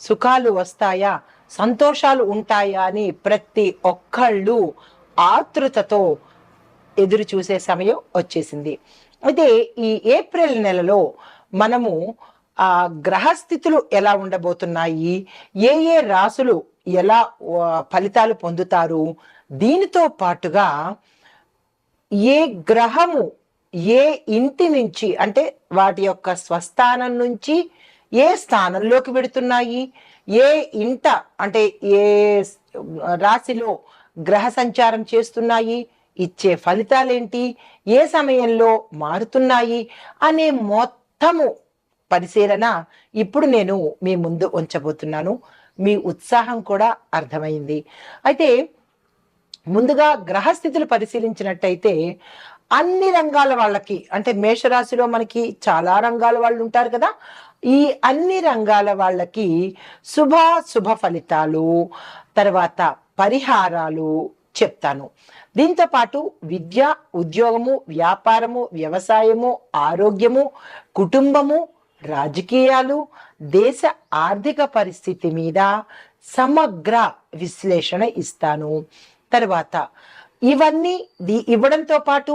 సుఖాలు వస్తాయా? సంతోషాలు ఉంటాయా అని ప్రతి ఒక్కళ్ళు ఆతృతతో ఎదురు చూసే సమయం వచ్చేసింది. అయితే ఈ ఏప్రిల్ నెలలో మనము ఆ గ్రహస్థితులు ఎలా ఉండబోతున్నాయి? ఏ ఏ రాసులు ఎలా ఫలితాలు పొందుతారు? దీనితో పాటుగా ఏ గ్రహము ఏ ఇంటి నుంచి అంటే వాటి యొక్క స్వస్థానం నుంచి ఏ స్థానంలోకి వెడుతున్నాయి? ఏ ఇంట అంటే ఏ రాశిలో గ్రహ సంచారం చేస్తున్నాయి? ఇచ్చే ఫలితాలేంటి? ఏ సమయంలో మారుతున్నాయి? అనే మొత్తము పరిశీలన ఇప్పుడు నేను మీ ముందు ఉంచబోతున్నాను. మీ ఉత్సాహం కూడా అర్థమైంది. అయితే ముందుగా గ్రహస్థితులు పరిశీలించినట్టయితే అన్ని రంగాల వాళ్ళకి అంటే మేషరాశిలో మనకి చాలా రంగాల వాళ్ళు ఉంటారు కదా. ఈ అన్ని రంగాల వాళ్ళకి శుభ శుభ ఫలితాలు తర్వాత పరిహారాలు చెప్తాను. దీంతో పాటు విద్య ఉద్యోగము వ్యాపారము వ్యవసాయము ఆరోగ్యము కుటుంబము రాజకీయాలు దేశ ఆర్థిక పరిస్థితి మీద సమగ్ర విశ్లేషణ ఇస్తాను. తర్వాత ఇవన్నీ ఇవ్వడంతో పాటు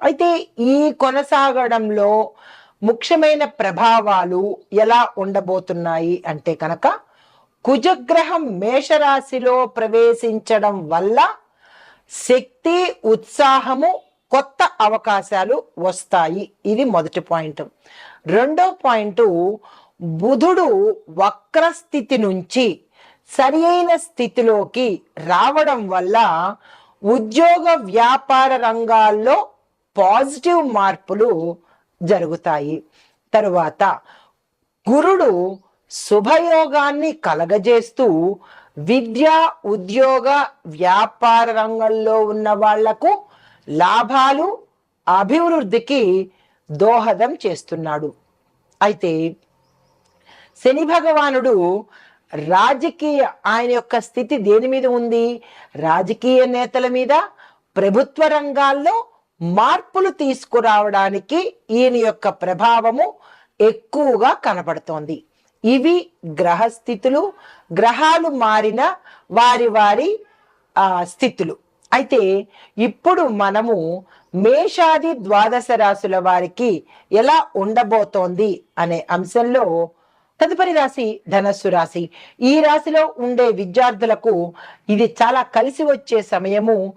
అయితే ఈ కొనసాగడంలో ముఖ్యమైన ప్రభావాలు ఎలా ఉండబోతున్నాయి అంటే కనుక కుజగ్రహం మేషరాశిలో ప్రవేశించడం వల్ల శక్తి ఉత్సాహము కొత్త అవకాశాలు వస్తాయి. ఇది మొదటి పాయింట్. రెండో పాయింట్ బుధుడు వక్ర స్థితి నుంచి సరి అయిన స్థితిలోకి రావడం వల్ల ఉద్యోగ వ్యాపార రంగాల్లో పాజిటివ్ మార్పులు జరుగుతాయి. తరువాత గురుడు శుభయోగాన్ని కలగజేస్తూ విద్య ఉద్యోగ వ్యాపార రంగంలో ఉన్న వాళ్ళకు లాభాలు అభివృద్ధికి దోహదం చేస్తున్నాడు. అయితే శని భగవానుడు రాజకీయ ఆయన యొక్క స్థితి దేని మీద ఉంది? రాజకీయ నేతల మీద ప్రభుత్వ రంగాల్లో మార్పులు తీసుకురావడానికి ఈయన యొక్క ప్రభావము ఎక్కువగా కనబడుతోంది. ఇవి గ్రహస్థితులు గ్రహాలు మారిన వారి వారి స్థితులు. అయితే ఇప్పుడు మనము మేషాది ద్వాదశ రాశుల వారికి ఎలా ఉండబోతోంది అనే అంశంలో తదుపరి రాశి ధనస్సు రాశి. ఈ రాశిలో ఉండే విద్యార్థులకు ఇది చాలా కలిసి వచ్చే సమయము.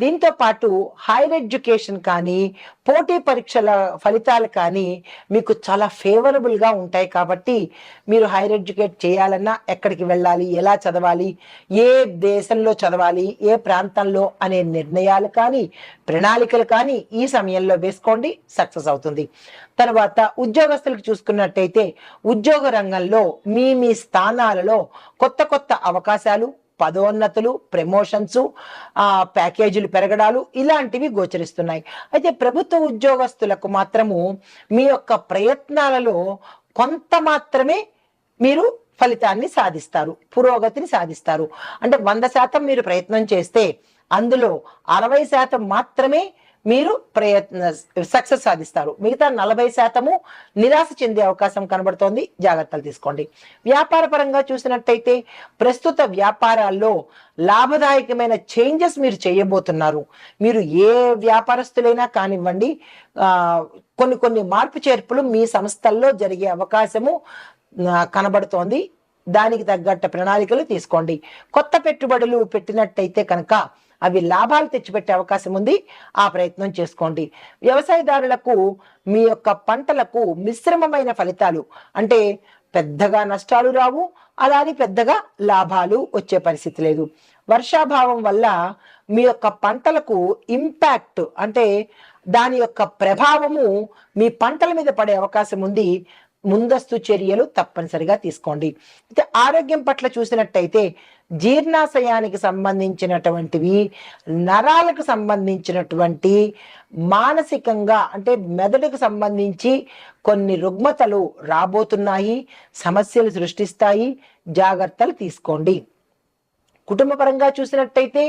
దీంతో పాటు హైయర్ ఎడ్యుకేషన్ కానీ పోటీ పరీక్షల ఫలితాలు కానీ మీకు చాలా ఫేవరబుల్గా ఉంటాయి కాబట్టి మీరు హైయర్ ఎడ్యుకేట్ చేయాలన్నా ఎక్కడికి వెళ్ళాలి ఎలా చదవాలి ఏ దేశంలో చదవాలి ఏ ప్రాంతంలో అనే నిర్ణయాలు కానీ ప్రణాళికలు కానీ ఈ సమయంలో వేసుకోండి సక్సెస్ అవుతుంది. తర్వాత ఉద్యోగస్తులకు చూసుకున్నట్టయితే ఉద్యోగ రంగంలో మీ మీ స్థానాలలో కొత్త కొత్త అవకాశాలు పదోన్నతులు ప్రమోషన్స్ ఆ ప్యాకేజీలు పెరగడాలు ఇలాంటివి గోచరిస్తున్నాయి. అయితే ప్రభుత్వ ఉద్యోగస్తులకు మాత్రము మీ యొక్క ప్రయత్నాలలో కొంత మాత్రమే మీరు ఫలితాన్ని సాధిస్తారు పురోగతిని సాధిస్తారు. అంటే వంద శాతం మీరు ప్రయత్నం చేస్తే అందులో అరవై శాతం మాత్రమే మీరు ప్రయత్న సక్సెస్ సాధిస్తారు. మిగతా నలభై శాతము నిరాశ చెందే అవకాశం కనబడుతోంది. జాగ్రత్తలు తీసుకోండి. వ్యాపార పరంగా చూసినట్టయితే ప్రస్తుత వ్యాపారాల్లో లాభదాయకమైన చేంజెస్ మీరు చేయబోతున్నారు. మీరు ఏ వ్యాపారస్తులైనా కానివ్వండి కొన్ని కొన్ని మార్పు చేర్పులు మీ సంస్థల్లో జరిగే అవకాశము కనబడుతోంది. దానికి తగ్గట్టు ప్రణాళికలు తీసుకోండి. కొత్త పెట్టుబడులు పెట్టినట్టయితే కనుక అవి లాభాలు తెచ్చిపెట్టే అవకాశం ఉంది. ఆ ప్రయత్నం చేసుకోండి. వ్యవసాయదారులకు మీ యొక్క పంటలకు మిశ్రమమైన ఫలితాలు అంటే పెద్దగా నష్టాలు రావు. అలానే పెద్దగా లాభాలు వచ్చే పరిస్థితి లేదు. వర్షాభావం వల్ల మీ యొక్క పంటలకు ఇంపాక్ట్ అంటే దాని యొక్క ప్రభావము మీ పంటల మీద పడే అవకాశం ఉంది. ముందస్తు చర్యలు తప్పనిసరిగా తీసుకోండి. అయితే ఆరోగ్యం పట్ల చూసినట్టయితే జీర్ణాశయానికి సంబంధించినటువంటివి నరాలకు సంబంధించినటువంటి మానసికంగా అంటే మెదడుకు సంబంధించి కొన్ని రుగ్మతలు రాబోతున్నాయి సమస్యలు సృష్టిస్తాయి జాగ్రత్తలు తీసుకోండి. కుటుంబ పరంగా చూసినట్టయితే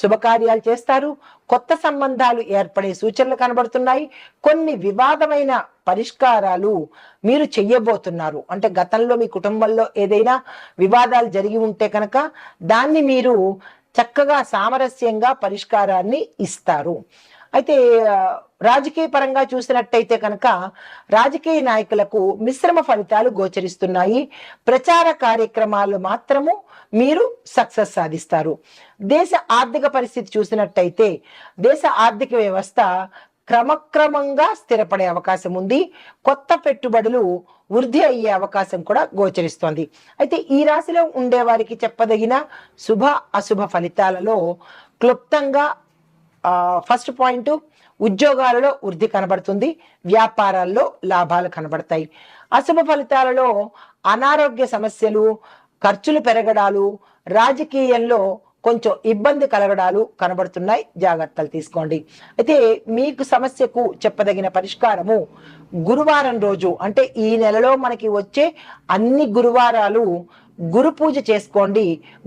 శుభకార్యాలు చేస్తారు. కొత్త సంబంధాలు ఏర్పడే సూచనలు కనబడుతున్నాయి. కొన్ని వివాదమైన పరిష్కారాలు మీరు చెయ్యబోతున్నారు. అంటే గతంలో మీ కుటుంబంలో ఏదైనా వివాదాలు జరిగి ఉంటే కనుక దాన్ని మీరు చక్కగా సామరస్యంగా పరిష్కారాన్ని ఇస్తారు. అయితే రాజకీయ పరంగా చూసినట్టయితే కనుక రాజకీయ నాయకులకు మిశ్రమ ఫలితాలు గోచరిస్తున్నాయి. ప్రచార కార్యక్రమాలు మాత్రము మీరు సక్సెస్ సాధిస్తారు. దేశ ఆర్థిక పరిస్థితి చూసినట్టయితే దేశ ఆర్థిక వ్యవస్థ క్రమక్రమంగా స్థిరపడే అవకాశం ఉంది. కొత్త పెట్టుబడులు వృద్ధి అయ్యే అవకాశం కూడా గోచరిస్తోంది. అయితే ఈ రాశిలో ఉండే వారికి చెప్పదగిన శుభ అశుభ ఫలితాలలో క్లుప్తంగా ఫస్ట్ పాయింట్ ఉద్యోగాలలో వృద్ధి కనబడుతుంది. వ్యాపారాల్లో లాభాలు కనబడతాయి. అశుభ ఫలితాలలో అనారోగ్య సమస్యలు ఖర్చులు పెరగడాలు రాజకీయంలో కొంచెం ఇబ్బంది కలగడాలు కనబడుతున్నాయి. జాగ్రత్తలు తీసుకోండి. అయితే మీకు సమస్యకు చెప్పదగిన పరిష్కారము గురువారం రోజు. అంటే ఈ నెలలో మనకి వచ్చే అన్ని గురువారాలు గురు పూజ చేసుకోండి.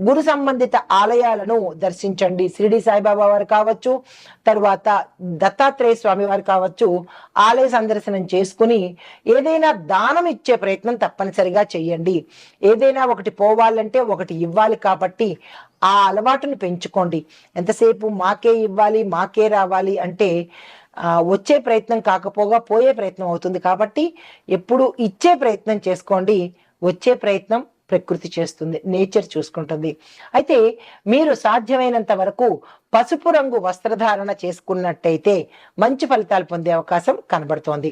గురు సంబంధిత ఆలయాలను దర్శించండి. షిరిడి సాయిబాబా వారు కావచ్చు తరువాత దత్తాత్రేయ స్వామి వారు కావచ్చు ఆలయ సందర్శనం చేసుకుని ఏదైనా దానం ఇచ్చే ప్రయత్నం తప్పనిసరిగా చేయండి. ఏదైనా ఒకటి పోవాలంటే ఒకటి ఇవ్వాలి కాబట్టి ఆ అలవాటును పెంచుకోండి. ఎంతసేపు మాకే ఇవ్వాలి మాకే రావాలి అంటే వచ్చే ప్రయత్నం కాకపోగా పోయే ప్రయత్నం అవుతుంది కాబట్టి ఎప్పుడు ఇచ్చే ప్రయత్నం చేసుకోండి. వచ్చే ప్రయత్నం ప్రకృతి చేస్తుంది నేచర్ చూసుకుంటుంది. అయితే మీరు సాధ్యమైనంత వరకు పసుపు రంగు వస్త్రధారణ చేసుకున్నట్టయితే మంచి ఫలితాలు పొందే అవకాశం కనబడుతోంది.